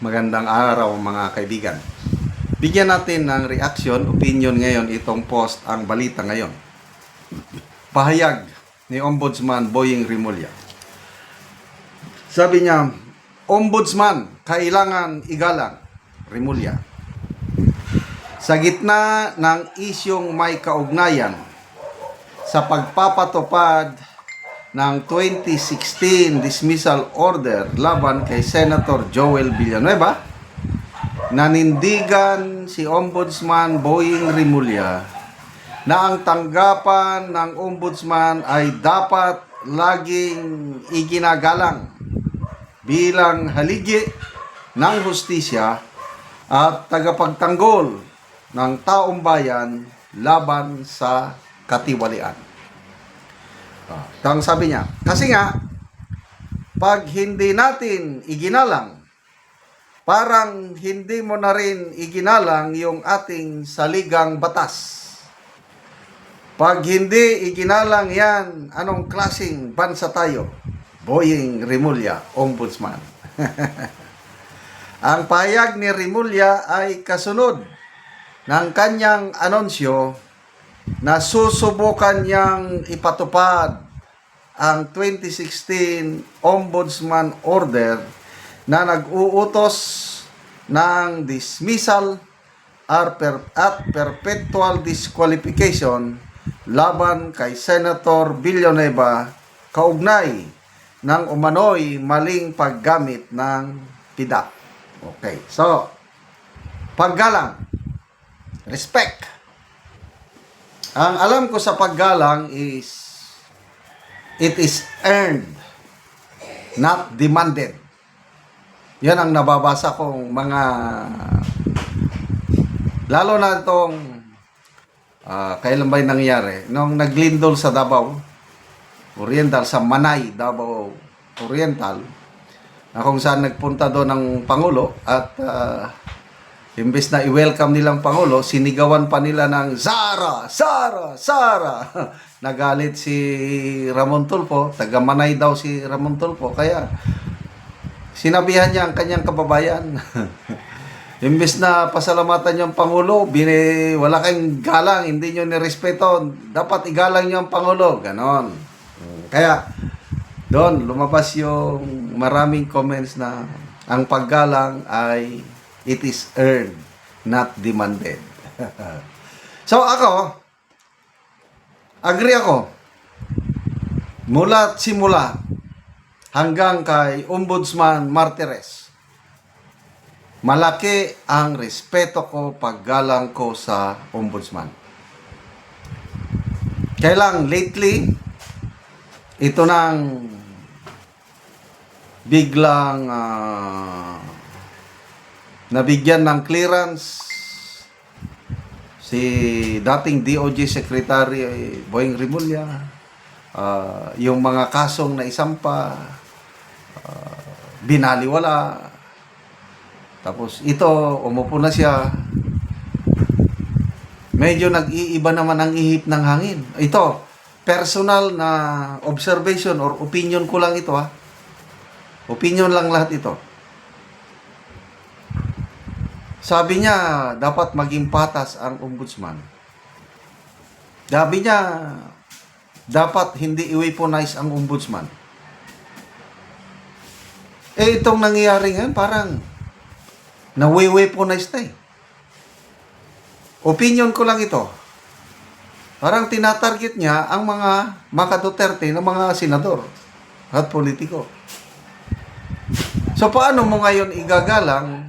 Magandang araw mga kaibigan. Bigyan natin ng reaction, opinion ngayon itong post ang balita ngayon. Pahayag ni Ombudsman Boying Rimulya. Sabi niya, Ombudsman, kailangan igalang Rimulya. Sa gitna ng isyong may kaugnayan sa pagpapatupad ng 2016 dismissal order laban kay Senator Joel Villanueva, nanindigan si Ombudsman Boying Rimulya na ang tanggapan ng Ombudsman ay dapat laging iginagalang bilang haligi ng hustisya at tagapagtanggol ng taong bayan laban sa katiwalian. Ah, Ang sabi niya, kasi nga, pag hindi natin iginalang, parang hindi mo na rin iginalang yung ating saligang batas. Pag hindi iginalang yan, anong klasing bansa tayo? Boying Rimulya, Ombudsman. Ang payag ni Rimulya ay kasunod ng kanyang anunsyo na susubukan niyang ipatupad ang 2016 Ombudsman Order na nag-uutos ng dismissal at perpetual disqualification laban kay Senator Villanueva kaugnay ng umano'y maling paggamit ng PIDA. Okay, so, paggalang, respect, ang alam ko sa paggalang is it is earned, not demanded. Yan ang nababasa kong mga lalo na itong ah, kailan ba nangyari? Nung naglindol sa Davao Oriental, sa Manay, Davao Oriental, na kung saan nagpunta doon ng Pangulo at ah, Imbes na i-welcome nilang Pangulo, sinigawan pa nila ng Zara! Zara! Zara! Nagalit si Ramon Tulfo, taga-manay daw si Ramon Tulfo, kaya sinabihan niya ang kanyang kababayan. Imbes na pasalamatan yung Pangulo, bini, wala kayong galang, hindi nyo nirespeto, dapat igalang nyo ang Pangulo. Ganon. Kaya, doon, lumabas yung maraming comments na ang paggalang ay it is earned, not demanded. so ako, agree ako. Mula simula hanggang kay Ombudsman Martires, malaki ang respeto ko, paggalang ko sa Ombudsman. Kailang lately, ito nang biglang ah, nabigyan ng clearance si dating DOJ Secretary eh, Boying Rimulya, ah, yung mga kasong na isampa, ah, binaliwala, tapos ito, umupo na siya, medyo nag-iiba naman ang ihip ng hangin. Ito, personal na observation or opinion ko lang ito ha. Opinion lang lahat ito. Sabi niya, dapat maging patas ang ombudsman. Sabi niya, dapat hindi i-weaponize ang ombudsman. Eh, itong nangyayari ngayon, parang na-weaponize na eh. Opinion ko lang ito. Parang tinatarget niya ang mga Maka Duterte ng mga senador at politiko. So, paano mo ngayon igagalang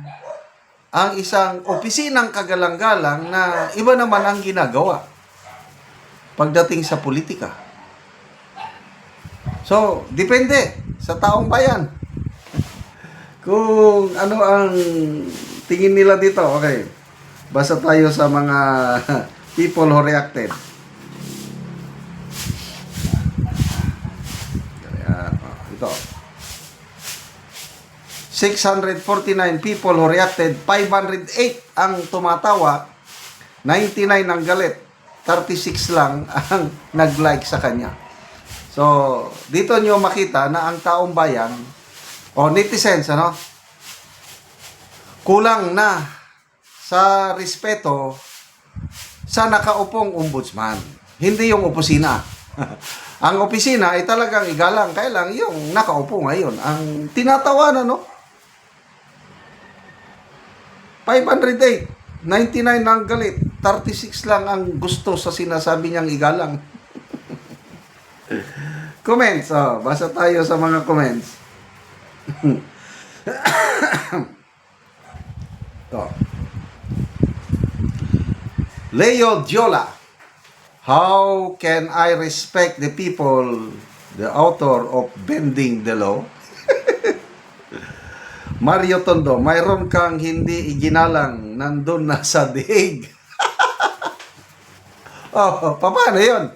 ang isang opisinang kagalang-galang na iba naman ang ginagawa pagdating sa politika. So, depende sa taong bayan. Kung ano ang tingin nila dito, okay. Basta tayo sa mga people who reacted. Oh, ito. 649 people who reacted, 508 ang tumatawa, 99 ang galit, 36 lang ang nag-like sa kanya. So, dito nyo makita na ang taong bayan, o netizens, ano? kulang na sa respeto sa nakaupong ombudsman. Hindi yung opisina. ang opisina ay talagang igalang. Kaya lang yung nakaupo ngayon. Ang tinatawanan, no? 508. 99 ang galit. 36 lang ang gusto sa sinasabi niyang igalang. comments. Oh, basa tayo sa mga comments. to. Leo Diola. How can I respect the people, the author of Bending the Law? Mario Tondo, mayroon kang hindi iginalang nandun na sa diig. oh, paano yun?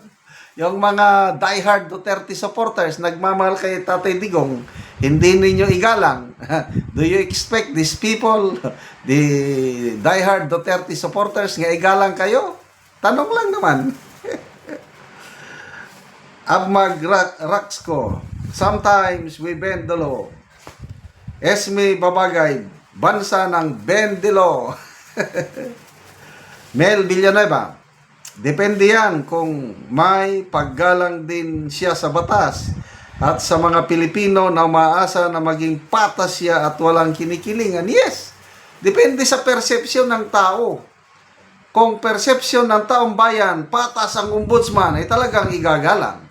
Yung mga diehard Duterte supporters, nagmamahal kay Tatay Digong, hindi ninyo igalang. Do you expect these people, the diehard Duterte supporters, nga igalang kayo? Tanong lang naman. Abmag Ra- Raxco, sometimes we bend the law. Esme Babagay, bansa ng bend the law. Mel Villanueva, depende yan kung may paggalang din siya sa batas at sa mga Pilipino na umaasa na maging patas siya at walang kinikilingan. Yes, depende sa persepsyon ng tao. Kung persepsyon ng taong bayan, patas ang ombudsman, ay talagang igagalang.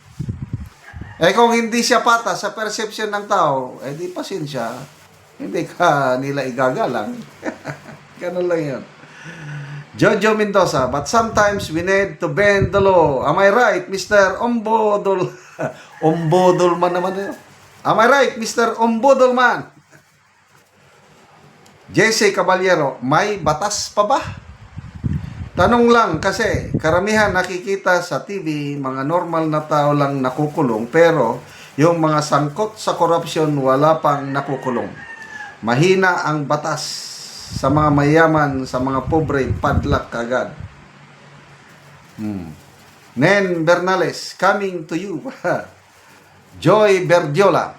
Eh kung hindi siya patas sa perception ng tao, eh di pasensya. Hindi ka nila igagalang. Ganun lang yun. Jojo Mendoza, but sometimes we need to bend the law. Am I right, Mr. Ombodol? Ombodolman naman yun. Am I right, Mr. Ombodolman? Jesse Caballero, may batas pa ba? Tanong lang kasi karamihan nakikita sa TV mga normal na tao lang nakukulong pero yung mga sangkot sa korupsyon wala pang nakukulong. Mahina ang batas sa mga mayaman, sa mga pobre, padlak kagad. Hmm. Nen Bernales, coming to you. Joy Berdiola.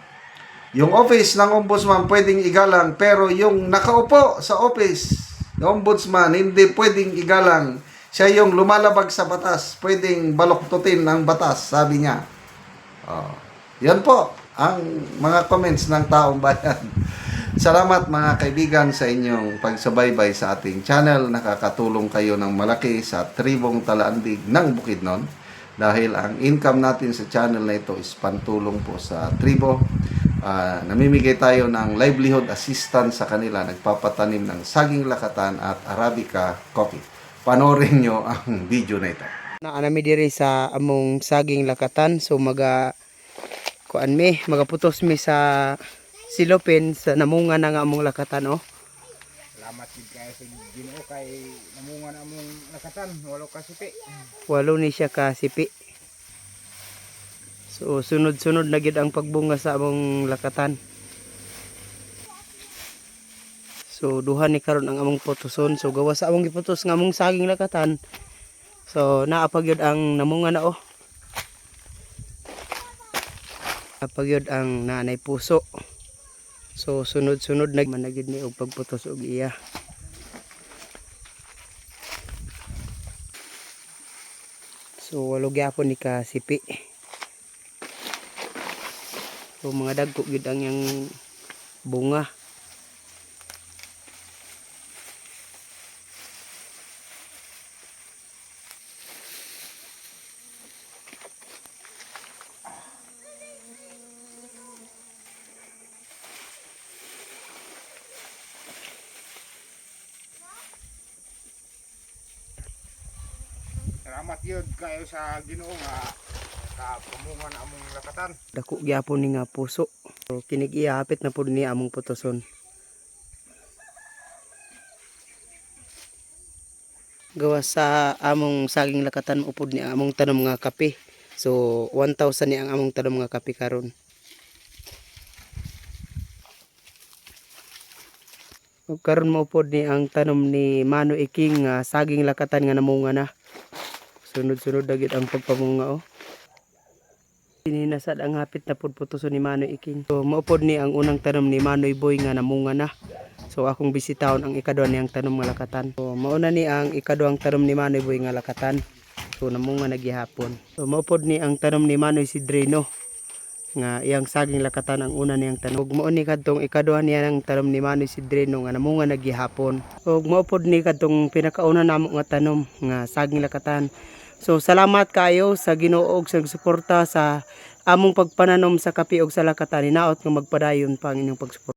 Yung office ng ombudsman pwedeng igalang pero yung nakaupo sa office ng ombudsman hindi pwedeng igalang. Siya yung lumalabag sa batas, pwedeng baloktutin ang batas, sabi niya. Oh. Yan po ang mga comments ng taong bayan. Salamat mga kaibigan sa inyong pagsubaybay sa ating channel. Nakakatulong kayo ng malaki sa tribong talaandig ng Bukidnon dahil ang income natin sa channel na ito is pantulong po sa tribo. Ah, namimigay tayo ng livelihood assistance sa kanila. Nagpapatanim ng saging lakatan at arabica coffee. Panoorin nyo ang video na ito. na anami diri sa among saging lakatan so maga kuan mi magaputos mi sa silopin sa namunga na nga among lakatan oh Salamat gid kay sa Ginoo kay namungan among nakatan walo ka sipi. walo ni siya ka sipi so sunod-sunod na gid ang pagbunga sa among lakatan. So duha ni karon ang among putuson so gawa sa among giputos nga among saging lakatan. So yun ang namunga na oh naapag yun ang nanay puso. So sunod-sunod na managid ni og pagputos og iya. So walo gyapon ni ka sipi. So mga dagko gid ang yang bunga. Salamat yun kayo sa Ginoo nga kapamungan among lakatan. Dako gyapon ni nga puso. So kinig ihapit na pud ni among putoson. Gawa sa among saging lakatan upod ni among tanom nga kape. So 1,000 ni ang among tanom nga kape karon. Ug karon mo pod ni ang tanom ni Mano Iking nga saging lakatan nga namunga na. Sunod-sunod dagit ang pagpamunga oh. Sininasad ang hapit na pudputuso ni Manoy Iking. So maupod ni ang unang tanom ni Manoy Boy nga namunga na. So akong bisitahon ang ikaduha niyang tanom nga lakatan. So mauna ni ang ikaduhang tanom ni Manoy Boy nga lakatan. So namunga naghihapon. So maupod ni ang tanom ni Manoy si Dreno nga iyang saging lakatan ang una niyang tanom. Ug mao ni kadtong ikaduha niya ng tanom ni Manoy si Dreno nga namunga naghihapon. Ug maupod ni kadtong pinakauna namo nga tanom nga saging lakatan. So salamat kayo sa Ginoo sa suporta sa among pagpananom sa kapi ug sa lakatan. Hinaot nga magpadayon pa ang inyong pagsuporta.